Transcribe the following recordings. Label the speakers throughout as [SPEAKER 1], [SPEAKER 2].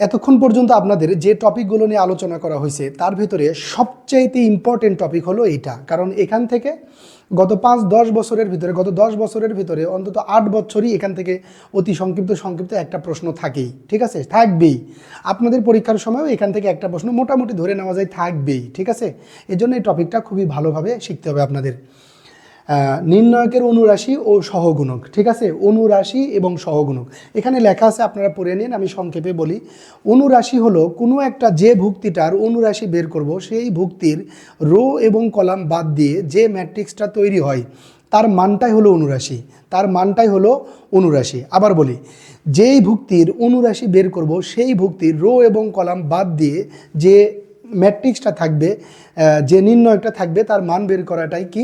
[SPEAKER 1] এতক্ষণ পর্যন্ত আপনাদের যে টপিকগুলো নিয়ে আলোচনা করা হয়েছে, তার ভিতরে সবচাইতে ইম্পর্টেন্ট টপিক হলো এইটা। কারণ এখান থেকে গত পাঁচ, দশ বছরের ভিতরে, গত দশ বছরের ভিতরে অন্তত আট বছরই এখান থেকে অতি সংক্ষিপ্ত সংক্ষিপ্ত একটা প্রশ্ন থাকেই। ঠিক আছে? থাকবেই। আপনাদের পরীক্ষার সময়ও এখান থেকে একটা প্রশ্ন মোটামুটি ধরে নেওয়া যায় থাকবেই। ঠিক আছে? এজন্য এই টপিকটা খুবই ভালোভাবে শিখতে হবে আপনাদের। নির্ণয়কের অনুরাশি ও সহগুণক, ঠিক আছে? অনুরাশি এবং সহগুণক। এখানে লেখা আছে, আপনারা পড়ে নিন, আমি সংক্ষেপে বলি। অনুরাশি হলো কোনো একটা যে ভুক্তিটার অনুরাশি বের করব, সেই ভুক্তির রো এবং কলাম বাদ দিয়ে যে ম্যাট্রিক্সটা তৈরি হয়, তার মানটাই হলো অনুরাশি। তার মানটাই হলো অনুরাশি। আবার বলি, যেই ভুক্তির অনুরাশি বের করব, সেই ভুক্তির রো এবং কলাম বাদ দিয়ে যে ম্যাট্রিক্সটা থাকবে যে নির্ণয়টা থাকবে তার মান বের করাটাই কি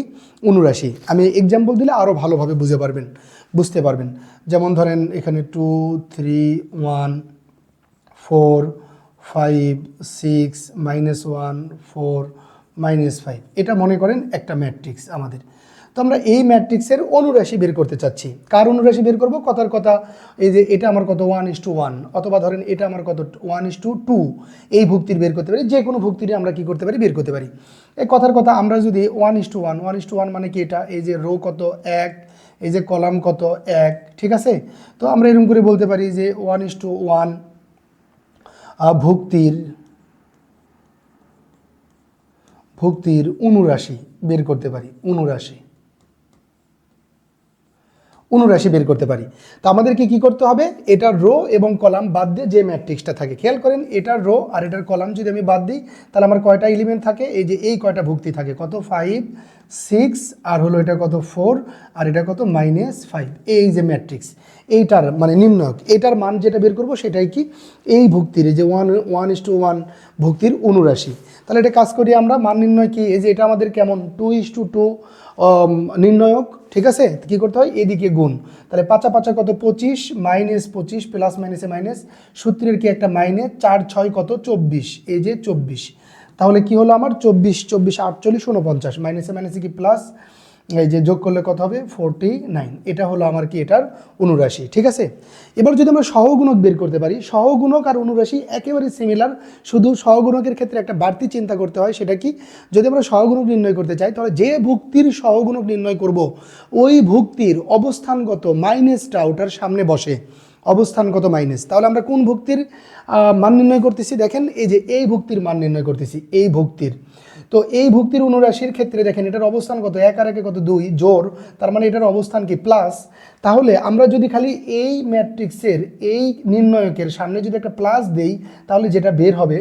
[SPEAKER 1] অনুরাশি। আমি এক্সাম্পল দিলে আরও ভালোভাবে বুঝে পারবেন, বুঝতে পারবেন। যেমন ধরেন এখানে two three one four five six minus one four minus five এটা মনে করেন একটা ম্যাট্রিক্স আমাদের। তো আমরা এই ম্যাট্রিক্সের অনুরাশি বের করতে চাচ্ছি। কার অনুরাশি বের করব? কথার কথা, এই যে এটা আমার কত? ওয়ান ইস টু ওয়ান অথবা ধরেন এটা আমার কত? ওয়ান ইস টু টু এই ভুক্তির বের করতে পারি। যে কোনো ভুক্তিরই আমরা কি করতে পারি? বের করতে পারি। এই কথার কথা, আমরা যদি one is two one one is two one মানে কি এটা? এই যে রো কত? এক, এই যে কলাম কত? এক, ঠিক আছে? তো আমরা এরকম করে বলতে পারি যে ওয়ান ইস টু ওয়ান ভুক্তির ভুক্তির অনুরাশি বের করতে পারি। অনুরাশি। অনুরাশি বের করতে পারি। তো আমাদেরকে কি করতে হবে? এটার রো এবং কলাম বাদ দিয়ে যে ম্যাট্রিক্সটা থাকে, খেয়াল করেন, এটার রো আর এটার কলাম যদি আমি বাদ দিই, তাহলে আমার কয়টা এলিমেন্ট থাকে? এই যে এই কয়টা ভুক্তি থাকে, কত ফাইভ সিক্স আর হলো এটা কত ফোর আর এটা কত মাইনাস ফাইভ এই যে ম্যাট্রিক্স এইটার মানে নিম্নক এটার মান যেটা বের করব সেটাই কি? এই ভুক্তির যে one one is two one ভুক্তির অনুরাশি তাহলে এটা কাজ করি আমরা, মান নির্ণয় কি? এই যে এটা আমাদের কেমন? টু ইস টু টু নির্ণয়ক, ঠিক আছে? কি করতে হয়? এদিকে গুণ। তাহলে পাঁচা পাঁচা কত? পঁচিশ, মাইনাস পঁচিশ প্লাস মাইনাসে মাইনাস সূত্রের কি একটা মাইনে চার, ছয় কত? চব্বিশ। এই যে চব্বিশ। তাহলে কি হলো আমার? চব্বিশ চব্বিশ, আটচল্লিশ উনপঞ্চাশ মাইনাসে মাইনাসে কি প্লাস এই যে যোগ করলে কত হবে? ফোরটি নাইন এটা হলো আমার কি এটার অনুরাশি, ঠিক আছে? এবার যদি আমরা সহগুণক বের করতে পারি, সহগুণক আর অনুরাশি একেবারে সিমিলার শুধু সহগুণকের ক্ষেত্রে একটা বাড়তি চিন্তা করতে হয়, সেটা কি? যদি আমরা সহগুণক নির্ণয় করতে চাই, তাহলে যে ভুক্তির সহগুণক নির্ণয় করব, ওই ভুক্তির অবস্থানগত মাইনাসটা ওটার সামনে বসে। অবস্থানগত মাইনাস তাহলে আমরা কোন ভুক্তির মান নির্ণয় করতেছি? দেখেন, এই যে এই ভুক্তির মান নির্ণয় করতেছি, এই ভুক্তির। তো এই ভুক্তির অনুরাশির ক্ষেত্রে দেখেন এটার অবস্থান কত? এক আর একে কত? দুই। জোর। তার মানে এটার অবস্থান কি? প্লাস। তাহলে আমরা যদি খালি এই ম্যাট্রিক্সের, এই নির্ণয়কের সামনে যদি একটা প্লাস দেই, তাহলে যেটা বের হবে,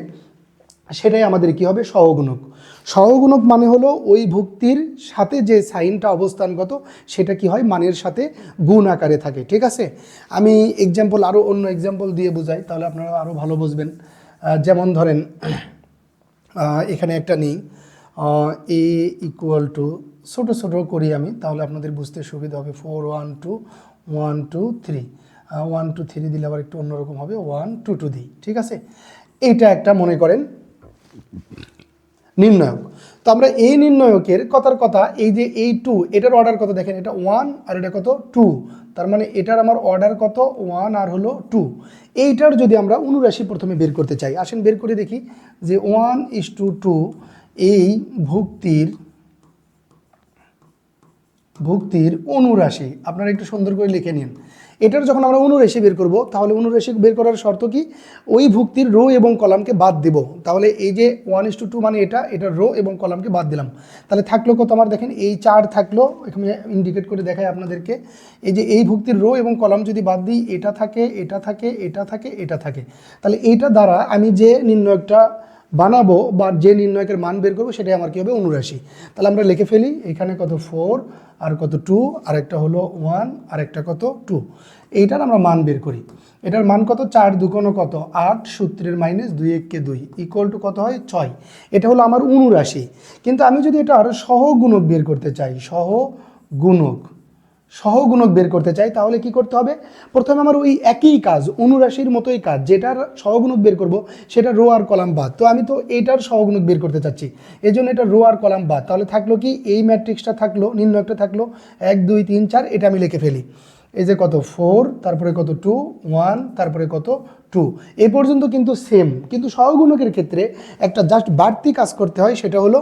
[SPEAKER 1] সেটাই আমাদের কি হবে? সহগুণক। সহগুণক মানে হলো ওই ভুক্তির সাথে যে সাইনটা অবস্থানগত, সেটা কি হয়? মানের সাথে গুণ আকারে থাকে। ঠিক আছে? আমি এক্সাম্পল আরও অন্য এক্সাম্পল দিয়ে বোঝাই, তাহলে আপনারা আরও ভালো বুঝবেন। যেমন ধরেন এখানে একটা নেই। এ ইকুয়াল টু ছোটো ছোটো করি আমি, তাহলে আপনাদের বুঝতে সুবিধা হবে। Four one two one two three one two three দিলে আবার একটু অন্যরকম হবে। ওয়ান টু টু দিই, ঠিক আছে? এটা একটা মনে করেন। নির্ণায়ক। তো আমরা এই নির্ণায়কের কথার কথা, এই যে এই টু এটার অর্ডার কত দেখেন? এটা ওয়ান আর এটা কত টু তার মানে এটার আমার অর্ডার কত ওয়ান আর হলো টু এইটার যদি আমরা অনুরাশি প্রথমে বের করতে চাই, আসেন বের করে দেখি যে ওয়ান ইস টু টু এই ভুক্তির ভুক্তির অনুরাশি। আপনারা একটু সুন্দর করে লিখে নিন। এটার যখন আমরা অনুরাশি বের করব, তাহলে অনুরাশি বের করার শর্ত কি? ওই ভুক্তির রো এবং কলামকে বাদ দেব। তাহলে এই যে ওয়ান ইস টু টু মানে এটা এটা রো এবং কলামকে বাদ দিলাম। তাহলে থাকল কত আমার? দেখেন এই চার থাকল। এখানে ইন্ডিকেট করে দেখাই আপনাদেরকে। এই যে এই ভুক্তির রো এবং কলাম যদি বাদ দিই, এটা থাকে এটা থাকে এটা থাকে এটা থাকে। তাহলে এইটা দ্বারা আমি যে নির্ণয়কটা বানাবো বা যে নির্ণয়কের মান বের করব সেটাই আমার কী হবে? অনুরাশি। তাহলে আমরা লিখে ফেলি, এখানে কত ফোর আর কত টু আর একটা হলো ওয়ান আর একটা কত টু এইটার আমরা মান বের করি। এটার মান কত? চার দুকোনো কত? আট, সূত্রের মাইনাস দুই, এককে দুই ইকুয়াল টু কত হয়? ছয়। এটা হলো আমার অনুরাশি। কিন্তু আমি যদি এটা আরও সহগুণক বের করতে চাই, সহগুণক সহগুণক বের করতে চাই, তাহলে কি করতে হবে? প্রথমে আমার ওই একই কাজ, অনুরাশির মতোই কাজ, যেটার সহগুণক বের করব সেটা রো আর কলাম বাদ। তো আমি তো এটার সহগুণক বের করতে চাচ্ছি এই জন্য এটা রো আর কলাম বাদ। তাহলে থাকল কি? এই ম্যাট্রিক্সটা থাকল, নিম্ন একটা থাকল, এক, দুই, তিন, চার, এটা আমি লিখে ফেলি। এই যে কত? ফোর, তারপরে কত? টু, ওয়ান, তারপরে কত? টু। এই পর্যন্ত কিন্তু সেম, কিন্তু সহগুণকের ক্ষেত্রে একটা জাস্ট বাড়তি কাজ করতে হয়, সেটা হলো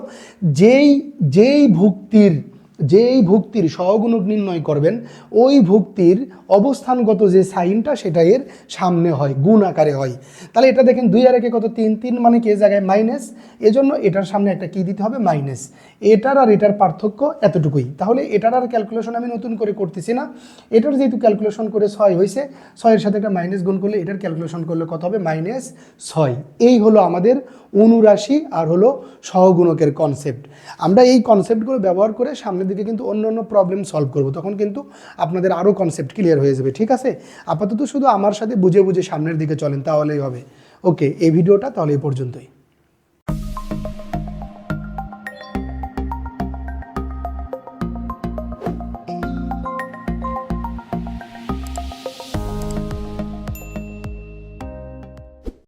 [SPEAKER 1] যেই যেই ভুক্তির যেই ভুক্তির সহগুণক নির্ণয় করবেন, ওই ভুক্তির অবস্থানগত যে সাইনটা, সেটা এর সামনে হয়, গুণ আকারে হয়। তাহলে এটা দেখেন দুই আর একে কত? তিন তিন মানে কি? জায়গায় মাইনাস এজন্য এটার সামনে একটা কি দিতে হবে? মাইনাস এটার আর এটার পার্থক্য এতটুকুই। তাহলে এটার আর ক্যালকুলেশন আমি নতুন করে করতেছি না। এটার যেহেতু ক্যালকুলেশন করে ছয় হয়েছে ছয়ের সাথে একটা মাইনাস গুণ করলে এটার ক্যালকুলেশন করলে কত হবে? মাইনাস ছয়। এই হলো আমাদের অনুরাশি আর হলো সহগুণকের কনসেপ্ট আমরা এই কনসেপ্টগুলো ব্যবহার করে সামনের দিকে কিন্তু অন্য অন্য প্রবলেম সলভ করব। তখন কিন্তু আপনাদের আরও কনসেপ্ট ক্লিয়ার হয়ে যাবে, ঠিক আছে? আপাতত শুধু আমার সাথে বুঝে বুঝে সামনের দিকে চলেন, তাহলেই হবে। ওকে এই ভিডিওটা তাহলে এই পর্যন্তই।